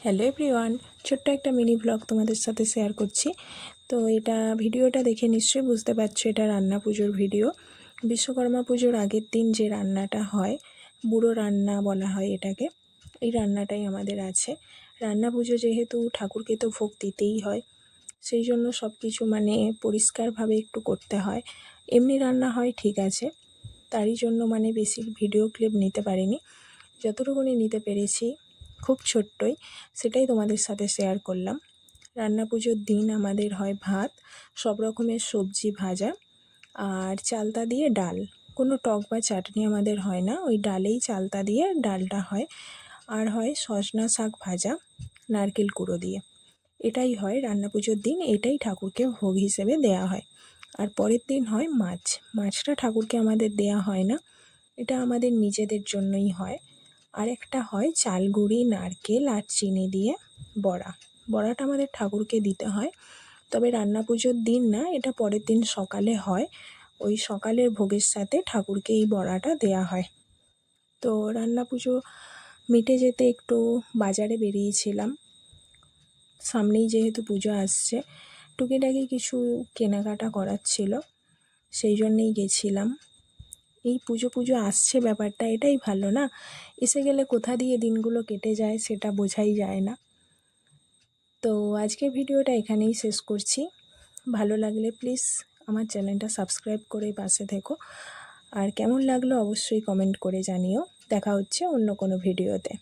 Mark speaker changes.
Speaker 1: Hello everyone ছোট্ট একটা mini blog তোমাদের সাথে শেয়ার করছি। তো এটা ভিডিওটা দেখে নিশ্চয়ই বুঝতে পারছ, এটা রান্না পুজোর ভিডিও। বিশ্বকর্মা পুজোর আগের দিন যে রান্নাটা হয়, বুড়ো রান্না বলা হয় এটাকে, এই রান্নাটাই আমাদের আছে। রান্না পুজো যেহেতু ঠাকুরকে তো ভোগ দিতেই হয়, সেই জন্য সব কিছু মানে পরিষ্কারভাবে একটু করতে হয়। এমনি রান্না হয়, ঠিক আছে। তারই জন্য মানে বেশি ভিডিও ক্লিপ নিতে পারিনি। যতটুকুনি নিতে পেরেছি খুব ছোট্টই, সেটাই তোমাদের সাথে শেয়ার করলাম। রান্না পুজোর দিন আমাদের হয় ভাত, সব রকমের সবজি ভাজা আর চালতা দিয়ে ডাল। কোনো টক বা চাটনি আমাদের হয় না, ওই ডালেই চালতা দিয়ে ডালটা হয় আর হয় সজনা শাক ভাজা, নারকেল কুড়ো দিয়ে। এটাই হয় রান্না পুজোর দিন, এটাই ঠাকুরকে ভোগ হিসেবে দেয়া হয়। আর পরের দিন হয় মাছ। মাছটা ঠাকুরকে আমাদের দেয়া হয় না, এটা আমাদের নিজেদের জন্যই হয়। আরেকটা হয় চালগুড়ি, নারকেল আর চিনি দিয়ে বড়া। বড়াটা আমাদের ঠাকুরকে দিতে হয়। তবে রান্না পুজোর দিন না, এটা পরের দিন সকালে হয়। ওই সকালের ভোগের সাথে ঠাকুরকে এই বড়াটা দেয়া হয়। তো রান্না পুজো মিটে যেতে একটু বাজারে বেরিয়েছিলাম। সামনেই যেহেতু পুজো আসছে, টুকিটাকি কিছু কেনাকাটা করার ছিল। সেই জন্যেই গেছিলাম। এই পুজো পুজো আসছে ব্যাপারটা, এটাই ভালো না? এসে গেলে কোথা দিয়ে দিনগুলো কেটে যায় সেটা বোঝাই যায় না। তো আজকের ভিডিওটা এখানেই শেষ করছি। ভালো লাগলে প্লিজ আমার চ্যানেলটা সাবস্ক্রাইব করে পাশে থেকো। আর কেমন লাগল অবশ্যই কমেন্ট করে জানিও। দেখা হচ্ছে অন্য কোনো ভিডিওতে।